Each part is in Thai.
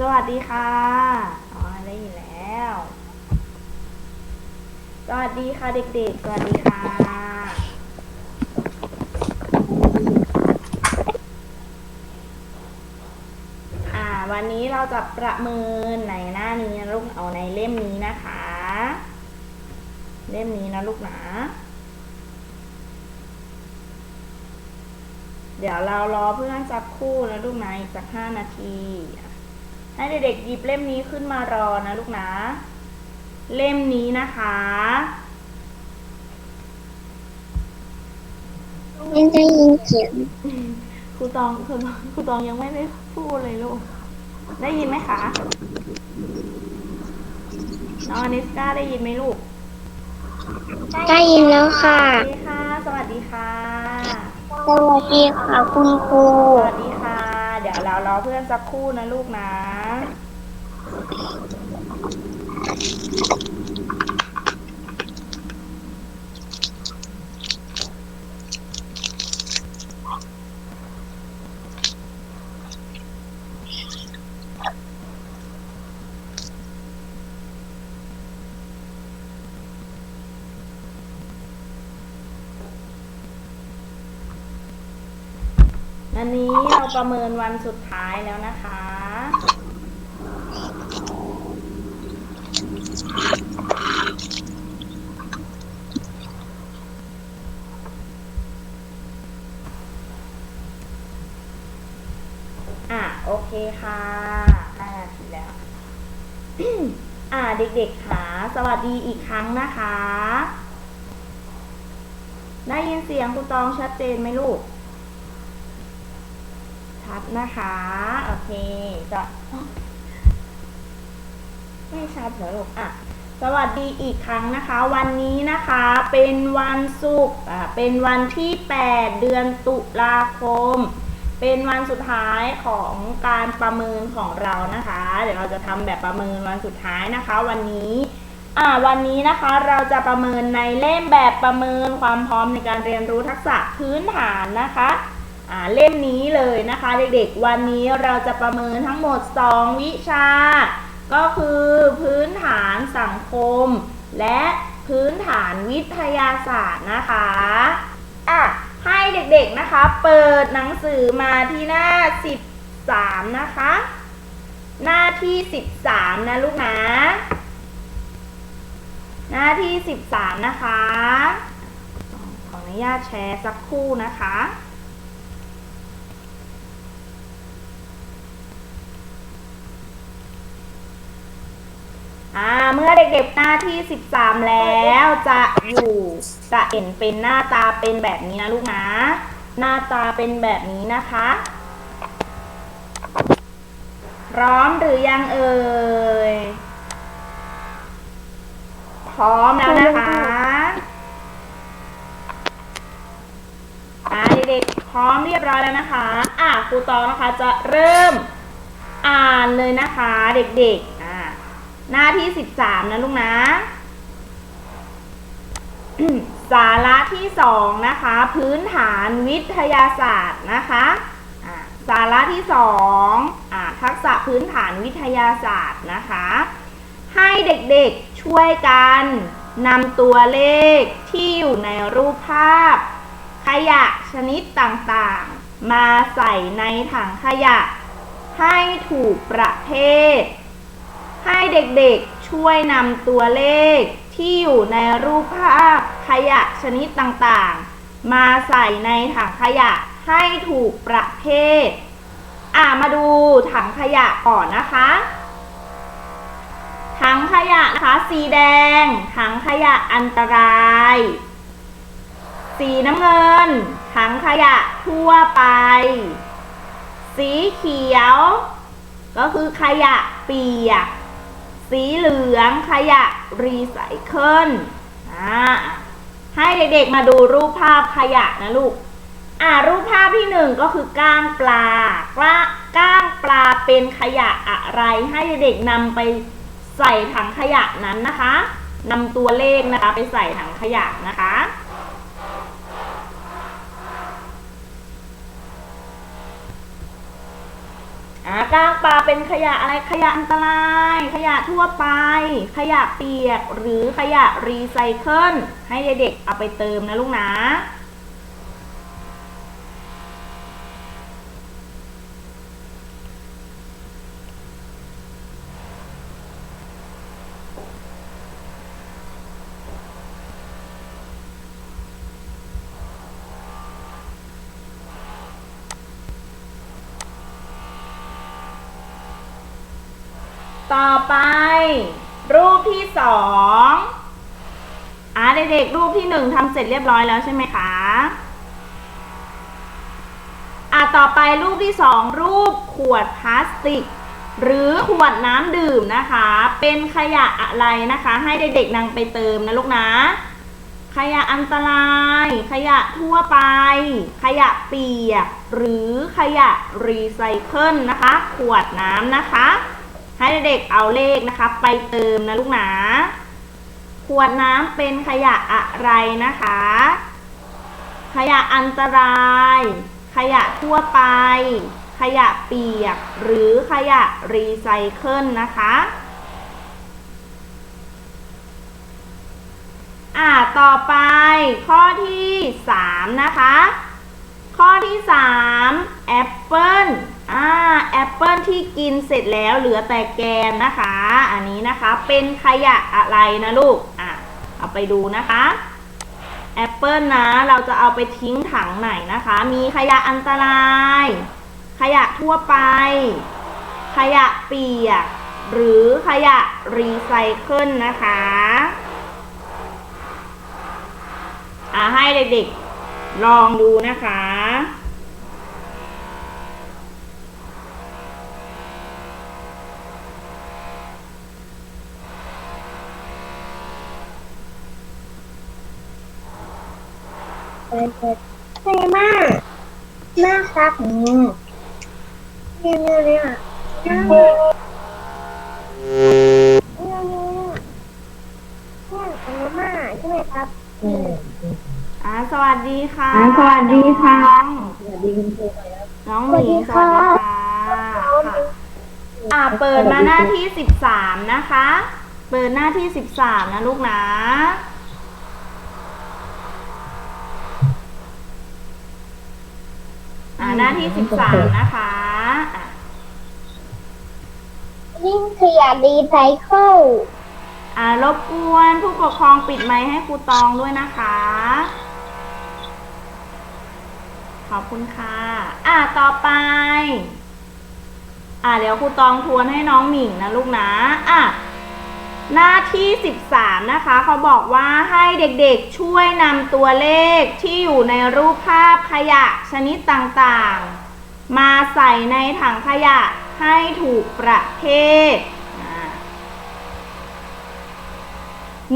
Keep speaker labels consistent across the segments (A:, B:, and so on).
A: สวัสดีค่ะ อ๋อ ได้ยินแล้ว สวัสดีค่ะเด็กๆ สวัสดีค่ะ อ่า วันนี้เราจะประเมินในหน้านี้นะลูก เอาในเล่มนี้นะคะ เล่มนี้นะลูกนะเดี๋ยวเรารอเพื่อนสักคู่นะลูกนะอีกสักห้านาทีอะ ให้เด็กๆหยิบเล่มนี้ขึ้นมารอนะลูกนะ เล่มนี้นะคะ
B: ไม่ได้ยินเสียง
A: ครูตองครูตองครูตองยังไม่ได้พูดเลยลูก ได้ยินไหมคะน้องอนิสกาได้ยินไหมลูก
B: ได้ยินแล้วค่ะ
A: สวัสดีค่ะ สวัสดีค่ะ
B: สวัสดีค่ะคุณครู
A: สวัสดีค่ะ เดี๋ยวเรารอเพื่อนสักครู่นะลูกนะ วันนี้เราประเมินวันสุดท้ายแล้วนะคะ อะ โอเคค่ะห้านาทีแล้ว อ่าเด็กๆค่ะ สวัสดีอีกครั้งนะคะ ได้ยินเสียงคุณตองชัดเจนไหมลูก ชัดนะคะ โอเค จะไม่ชัดเหรอลูก อะ สวัสดีอีกครั้งนะคะ วันนี้นะคะเป็นวันศุกร์ อ่า เป็นวันที่ 8 เดือนตุลาคม เป็นวันสุดท้ายของการประเมินของเรานะคะ เดี๋ยวเราจะทำแบบประเมินวันสุดท้ายนะคะ วันนี้อ่าวันนี้นะคะเราจะประเมินในเล่มแบบประเมินความพร้อมในการเรียนรู้ทักษะพื้นฐานนะคะอ่าเล่มนี้เลยนะคะเด็กๆ วันนี้เราจะประเมินทั้งหมด 2 วิชา ก็คือพื้นฐานสังคม และพื้นฐานวิทยาศาสตร์นะคะอะ ให้เด็กๆนะคะ เปิดหนังสือมาที่หน้า 13 นะคะ หน้าที่ 13 นะลูกนะ หน้าที่ 13 นะคะ ขออนุญาตแชร์สักครู่นะคะอ่าเมื่อเด็กๆหน้าที่ 13 แล้วจะอยู่ จะเห็นเป็นหน้าตาเป็นแบบนี้นะลูกนะ หน้าตาเป็นแบบนี้นะคะ พร้อมหรือยังเอ่ย พร้อมแล้วนะคะอ่าเด็กๆพร้อมเรียบร้อยแล้วนะคะ อะครูตองนะคะจะเริ่มอ่านเลยนะคะเด็กๆ อ่า หน้าที่13นะลูกนะ สาระที่ 2 นะคะ พื้นฐานวิทยาศาสตร์นะคะสาระที่2อ่าทักษะพื้นฐานวิทยาศาสตร์นะคะ ให้เด็กๆช่วยกันนำตัวเลขที่อยู่ในรูปภาพ ขยะชนิดต่างๆ มาใส่ในถังขยะ ให้ถูกประเภท ให้เด็กๆช่วยนำตัวเลข ที่อยู่ในรูปภาพขยะชนิดต่างๆ มาใส่ในถังขยะให้ถูกประเภท อ่ามาดูถังขยะก่อนนะคะ ถังขยะนะคะสีแดง ถังขยะอันตราย สีน้ำเงิน ถังขยะทั่วไป สีเขียว ก็คือขยะเปียก สีเหลืองขยะรีไซเคิลให้เด็กๆมาดูรูปภาพขยะนะลูกอ่ารูปภาพที่หนึ่งก็คือก้างปลากล้าก้างปลาเป็นขยะอะไร ให้เด็กๆนำไปใส่ถังขยะนั้นนะคะนำตัวเลขนะคะไปใส่ถังขยะนะคะ อ่ากางปลาเป็นขยะอะไรขยะอันตราย ขยะทั่วไป ขยะเปียกหรือขยะรีไซเคิลให้เด็กๆเอาไปเติมนะลูกนะ ต่อไป รูปที่สองอ่าเด็กๆรูปที่หนึ่งทำเสร็จเรียบร้อยแล้วใช่ไหมคะอ่าต่อไปรูปที่สองรูปขวดพลาสติก หรือขวดน้ำดื่มนะคะ เป็นขยะอะไรนะคะ ให้เด็กๆนำไปเติมนะลูกนะ ขยะอันตราย ขยะทั่วไป ขยะเปียก หรือขยะรีไซเคิลนะคะ ขวดน้ำนะคะ ให้เด็กเอาเลขนะคะ ไปเติมนะลูกนะขวดน้ำเป็นขยะอะไรนะคะ ขยะอันตราย ขยะทั่วไป ขยะเปียก หรือขยะรีไซเคิลนะคะอ่าต่อไปข้อที่สามนะคะ ข้อที่สามแอปเปิล อ่าแอปเปิลที่กินเสร็จแล้วเหลือแต่แกนนะคะ อันนี้นะคะเป็นขยะอะไรนะลูกอะเอาไปดูนะคะแอปเปิลนะเราจะเอาไปทิ้งถังไหนนะคะ มีขยะอันตราย ขยะทั่วไป ขยะเปียก หรือขยะรีไซเคิลนะคะอ่าให้เด็กๆลองดูนะคะ
B: เปิดเปิดเท่มากมากครับอืมเนี่ยเนี่ยเนี่ยเนี่ยเนี่ยเนี่ยเนี่ยอันนี้มากใช่ไหมครับอืม
A: อ่าสวัสดีค่ะ
C: อ่าสวัสดีค่ะ
A: น้อง
C: สวัสดีคุณครูครับ
A: น้องหมีสวัสดีค่ะค่ะอ่าเปิดมาหน้าที่สิบสามนะคะ เปิดหน้าที่สิบสามนะลูกนะ อ่า หน้าที่สิบสามนะคะอะ
B: ยิ่งขยะรีไซเคิล
A: อ่ารบกวนผู้ปกครองปิดไมค์ให้ครูตองด้วยนะคะ ขอบคุณค่ะ อ่าต่อไป อ่าเดี๋ยวครูตองทวนให้น้องหมิงนะลูกนะ อะ หน้าที่ 13 นะคะเขาบอกว่าให้เด็กๆช่วยนำตัวเลขที่อยู่ในรูปภาพขยะชนิดต่างๆ มาใส่ในถังขยะให้ถูกประเภท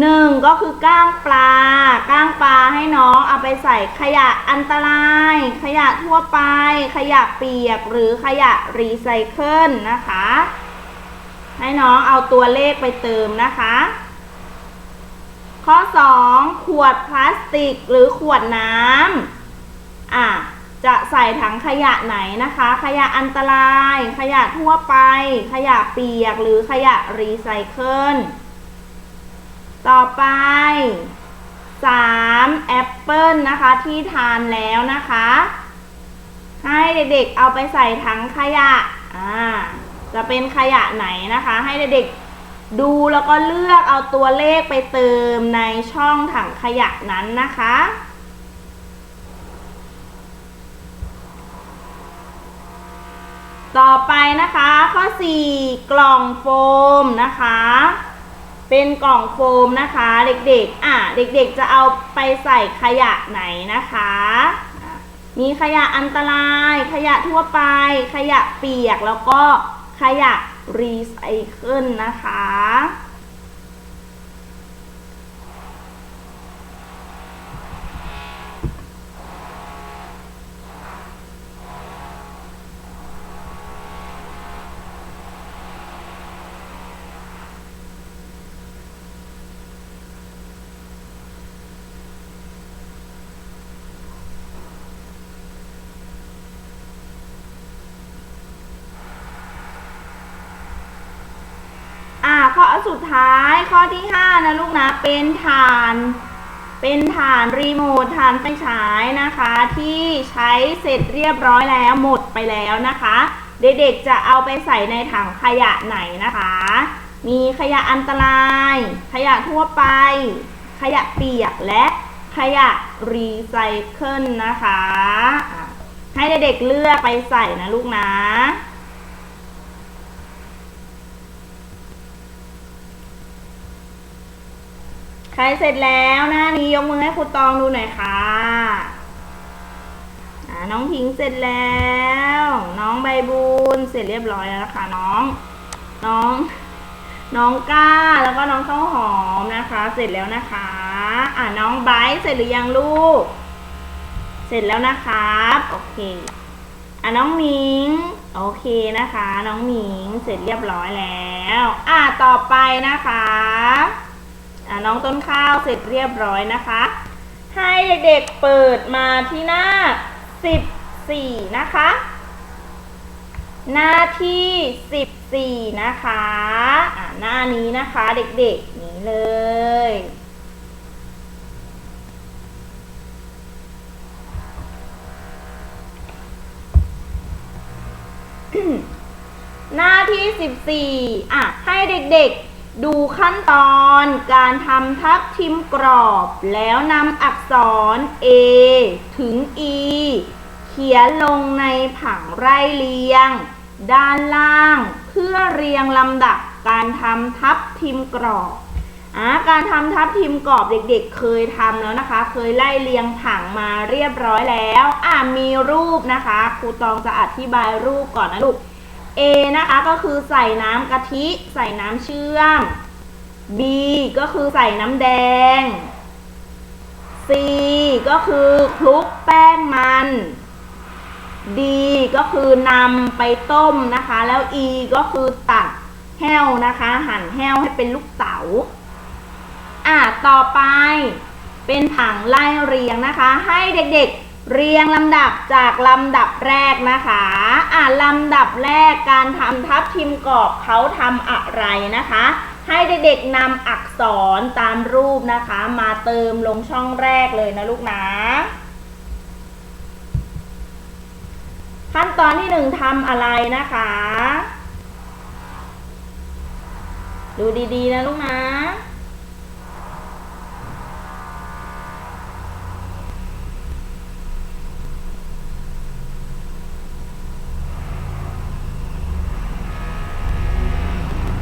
A: หนึ่งก็คือก้างปลา ก้างปลาให้น้องเอาไปใส่ขยะอันตราย ขยะทั่วไป ขยะเปียกหรือขยะรีไซเคิลนะคะ ให้น้องเอาตัวเลขไปเติมนะคะ ข้อ 2 ขวดพลาสติกหรือขวดน้ำอะจะใส่ถังขยะไหนนะคะ ขยะอันตราย ขยะทั่วไป ขยะเปียกหรือขยะรีไซเคิลต่อไป 3. แอปเปิลนะคะที่ทานแล้วนะคะ ให้เด็กๆเอาไปใส่ถังขยะอ่า จะเป็นขยะไหนนะคะ ให้เด็กๆดูแล้วก็เลือกเอาตัวเลขไปเติมในช่องถังขยะนั้นนะคะ ต่อไปนะคะข้อ 4 กล่องโฟมนะคะ เป็นกล่องโฟมนะคะเด็กๆ อะเด็กๆจะเอาไปใส่ขยะไหนนะคะอะมีขยะอันตราย ขยะทั่วไป ขยะเปียก แล้วก็ ขยะรีไซเคิลนะคะ ข้อสุดท้ายข้อที่ห้านะลูกนะ เป็นฐาน เป็นฐานรีโมทฐานไฟฉายนะคะ ที่ใช้เสร็จเรียบร้อยแล้วหมดไปแล้วนะคะ เด็กๆจะเอาไปใส่ในถังขยะไหนนะคะ มีขยะอันตราย ขยะทั่วไป ขยะเปียกและขยะรีไซเคิลนะคะ ให้เด็กๆเลือกไปใส่นะลูกนะ ครเสร็จแล้วหน้านี้ยกมือให้ครูตองดูหน่อยค่ะน้องพิงเสร็จแล้ว น้องใบบุญเสร็จเรียบร้อยแล้วนะคะน้อง น้อง น้องก้าแล้วก็น้องข้าวหอมนะคะ เสร็จแล้วนะคะ อ่าน้องไบร์เสร็จหรือยังลูก เสร็จแล้วนะครับโอเคอะน้องหมิงโอเคนะคะ น้องหมิงเสร็จเรียบร้อยแล้ว อะต่อไปนะคะ น้องต้นข้าวเสร็จเรียบร้อยนะคะ ให้เด็กๆเปิดมาที่หน้า 14 นะคะ หน้าที่ 14 นะคะะหน้านี้นะคะเด็กๆ นี้เลยหน้าที่ 14 อะ ให้เด็กๆ ดูขั้นตอนการทำทับทิมกรอบ แล้วนำอักษร A ถึง E เขียนลงในผังไร่เรียง ด้านล่าง เพื่อเรียงลำดับการทำทับทิมกรอบอการทำทับทิมกรอบเด็กๆ เคยทำแล้วนะคะ เคยไล่เรียงผังมาเรียบร้อยแล้ว อะมีรูปนะคะครูตองจะอธิบายรูปก่อนนะลูก A นะคะก็คือใส่น้ำกะทิใส่น้ำเชื่อม B ก็คือใส่น้ำแดง C ก็คือคลุกแป้งมัน D ก็คือนำไปต้มนะคะ แล้ว E ก็คือตัดแห้วนะคะ หั่นแห้วให้เป็นลูกเต๋าอะต่อไปเป็นผังไล่เรียงนะคะ ให้เด็กๆ เรียงลำดับจากลำดับแรกนะคะ อะลำดับแรกการทำทับทิมกรอบเขาทำอะไรนะคะ ให้เด็กๆนำอักษรตามรูปนะคะ มาเติมลงช่องแรกเลยนะลูกนะขั้นตอนที่หนึ่งทำอะไรนะคะ ดูดีๆนะลูกนะ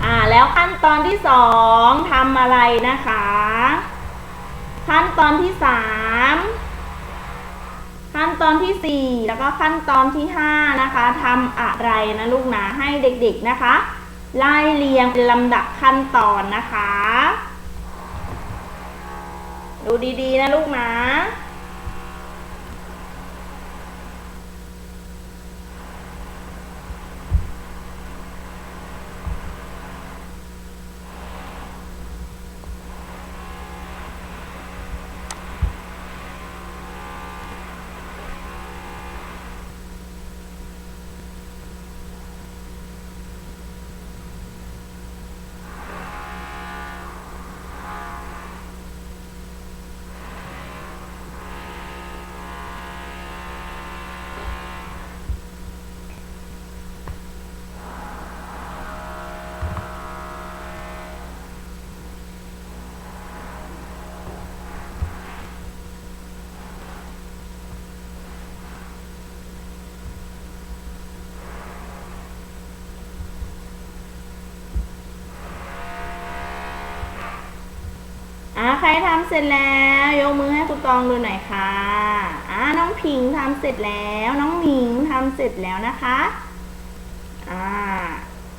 A: อ่าแล้วขั้น ตอนที่สองทำอะไรนะคะ ขั้นตอนที่สามขั้นตอนที่สี่แล้วก็ขั้นตอนที่ห้านะคะทำอะไรนะลูกนะให้เด็กๆนะคะ ไล่เรียงเป็นลำดับขั้นตอนนะคะ ดูดีๆนะลูกนะ ใครทำเสร็จแล้วยกมือให้ครูตองดูหน่อยค่ะอ่าน้องพิงทำเสร็จแล้ว น้องหมิงทำเสร็จแล้วนะคะอ่า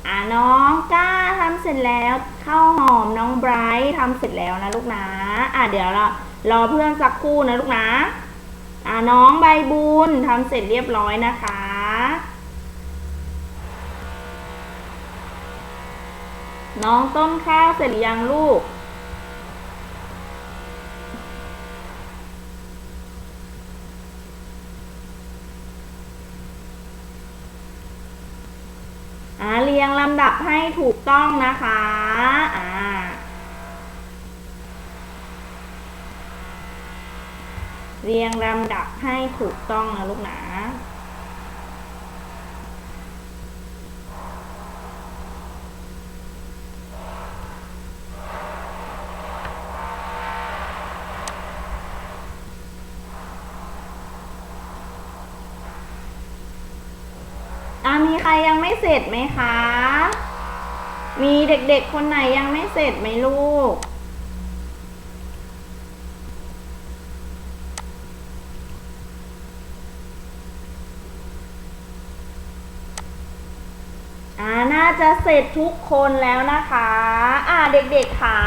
A: อ่าน้องก้าทำเสร็จแล้วข้าวหอมน้องไบรท์ทำเสร็จแล้วนะลูกนะอ่าเดี๋ยวเรารอเพื่อนสักครู่นะลูกนะอ่าน้องใบบุญทำเสร็จเรียบร้อยนะคะน้องต้นข้าวเสร็จหรือยังลูก อ่าเรียงลำดับให้ถูกต้องนะคะอ่าเรียงลำดับให้ถูกต้องนะลูกนะ อะมีใครยังไม่เสร็จไหมคะ มีเด็กๆคนไหนยังไม่เสร็จไหมลูก อ่าน่าจะเสร็จทุกคนแล้วนะคะ อ่าเด็กๆค่ะ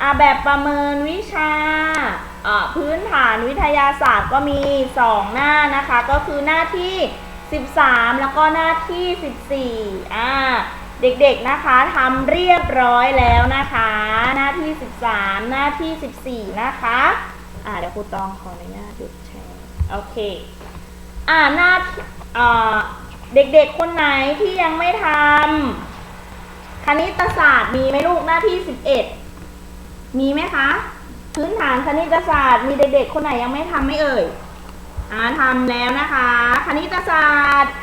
A: อ่าแบบประเมินวิชาอ่าพื้นฐานวิทยาศาสตร์ก็มี 2 หน้านะคะ ก็คือหน้าที่ 13 แล้วก็หน้าที่ 14อ่าเด็กๆนะคะทำเรียบร้อยแล้วนะคะ หน้าที่ 13 หน้าที่ 14 นะคะอ่าเดี๋ยวครูตองขออนุญาตหยุดแชร์โอเคอ่าหน้าอ่าเด็กๆ คนไหนที่ยังไม่ทำคณิตศาสตร์มีไหมลูกหน้าที่ 11 มีไหมคะ พื้นฐานคณิตศาสตร์มีเด็กๆ คนไหนยังไม่ทำไม่เอ่ย อ่าทำแล้วนะคะ คณิตศาสตร์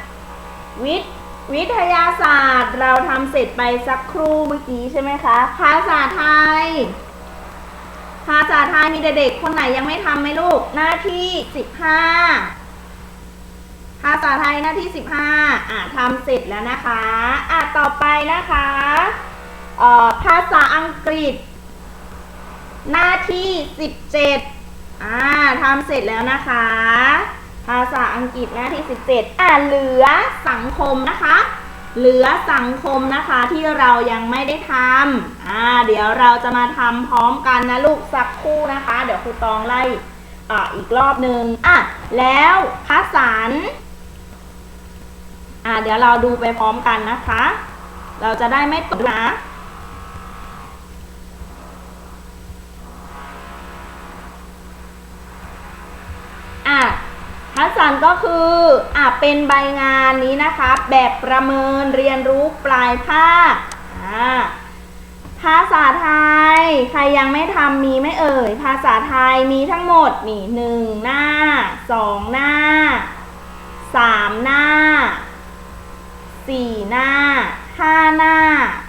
A: วิทย์วิทยาศาสตร์ เราทำเสร็จไปสักครู่เมื่อกี้ใช่ไหมคะ ภาษาไทย ภาษาไทยมีเด็กๆคนไหนยังไม่ทำไหมลูก หน้าที่15ภาษาไทยหน้าที่15อ่าทำเสร็จแล้วนะคะ อ่าต่อไปนะคะเอ่อภาษาอังกฤษ หน้าที่17 อ่าทำเสร็จแล้วนะคะ ภาษาอังกฤษหน้าที่ 17 อ่าเหลือสังคมนะคะ เหลือสังคมนะคะที่เรายังไม่ได้ทำอ่าเดี๋ยวเราจะมาทำพร้อมกันนะลูกสักคู่นะคะ เดี๋ยวครูตองไล่อ่าอีกรอบหนึ่งอะแล้วภาษาอ่าเดี๋ยวเราดูไปพร้อมกันนะคะ เราจะได้ไม่ตกนะ ทัศนก็คืออะเป็นใบงานนี้นะคะ แบบประเมินเรียนรู้ปลายภาคอ่าภาษาไทย ใครยังไม่ทำมีไม่เอ่ย ภาษาไทยมีทั้งหมดนี่หนึ่งหน้าสองหน้าสามหน้าสี่หน้าห้าหน้า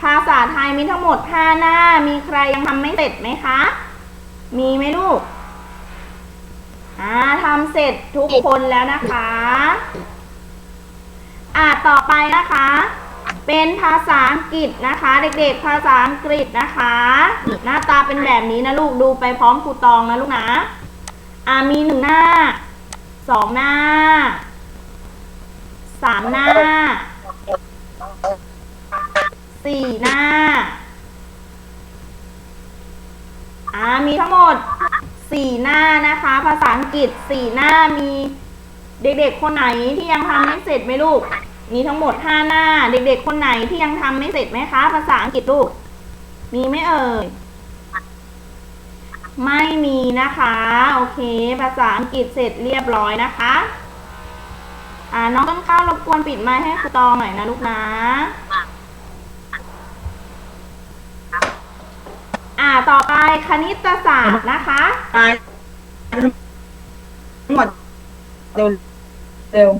A: ภาษาไทยมีทั้งหมดห้าหน้า มีใครยังทำไม่เสร็จไหมคะ มีไหมลูก อ่าทำเสร็จทุกคนแล้วนะคะ อ่าต่อไปนะคะ เป็นภาษาอังกฤษนะคะ เด็กๆ ภาษาอังกฤษนะคะ หน้าตาเป็นแบบนี้นะลูกดูไปพร้อมครูตองนะลูกนะ อ่ามีหนึ่งหน้าสองหน้าสามหน้าสี่หน้า อ่ามีทั้งหมด สี่หน้านะคะ ภาษาอังกฤษสี่หน้ามีเด็กๆ คนไหนที่ยังทำไม่เสร็จไหมลูก มีทั้งหมดห้าหน้า เด็กๆ คนไหนที่ยังทำไม่เสร็จไหมคะ ภาษาอังกฤษลูก มีไหมเอ่ย ไม่มีนะคะ โอเค ภาษาอังกฤษเสร็จเรียบร้อยนะคะ อ่าน้องต้นข้าวรบกวนปิดไมค์ให้ครูตองหน่อยนะลูกนะ อ่า ต่อไปคณิตศาสตร์นะคะ
C: ตายทั้งหมดเร็วเร็ว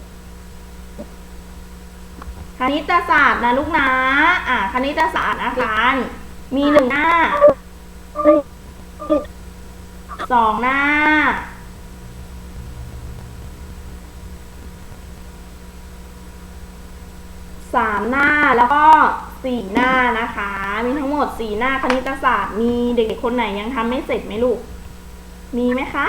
A: คณิตศาสตร์นะลูกนะ อ่า คณิตศาสตร์นะคะนี่มีหนึ่งหน้า สองหน้า สามหน้าแล้วก็ สี่หน้านะคะ มีทั้งหมดสี่หน้าคณิตศาสตร์ มีเด็กๆคนไหนยังทำไม่เสร็จไหมลูก มีไหมคะ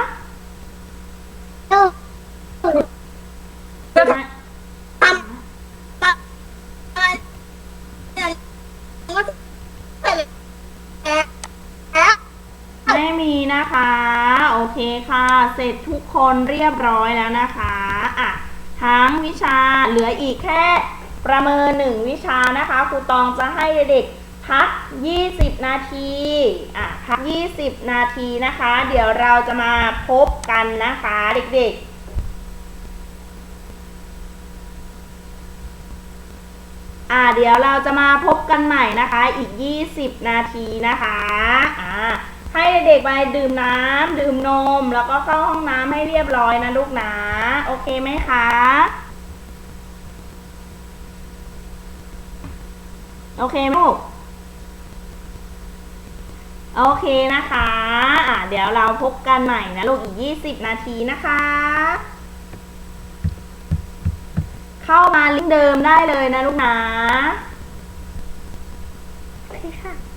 A: ไม่มีนะคะ โอเคค่ะ เสร็จทุกคนเรียบร้อยแล้วนะคะ อะ ทั้งวิชาเหลืออีกแค่ ประเมินหนึ่งวิชานะคะครูตองจะให้เด็กพัก 20 นาทีอะพัก 20 นาทีนะคะ เดี๋ยวเราจะมาพบกันนะคะเด็กๆอ่าเดี๋ยวเราจะมาพบกันใหม่นะคะ อีก 20 นาทีนะคะอ่าให้เด็กไปดื่มน้ำดื่มนม แล้วก็เข้าห้องน้ำให้เรียบร้อยนะลูกนะ โอเคไหมคะ โอเคไหมลูกโอเคนะคะะเดี๋ยวเราพบกันใหม่นะลูกอีก 20 นาทีนะคะ เข้ามาลิงก์เดิมได้เลยนะลูกนะ โอเคค่ะ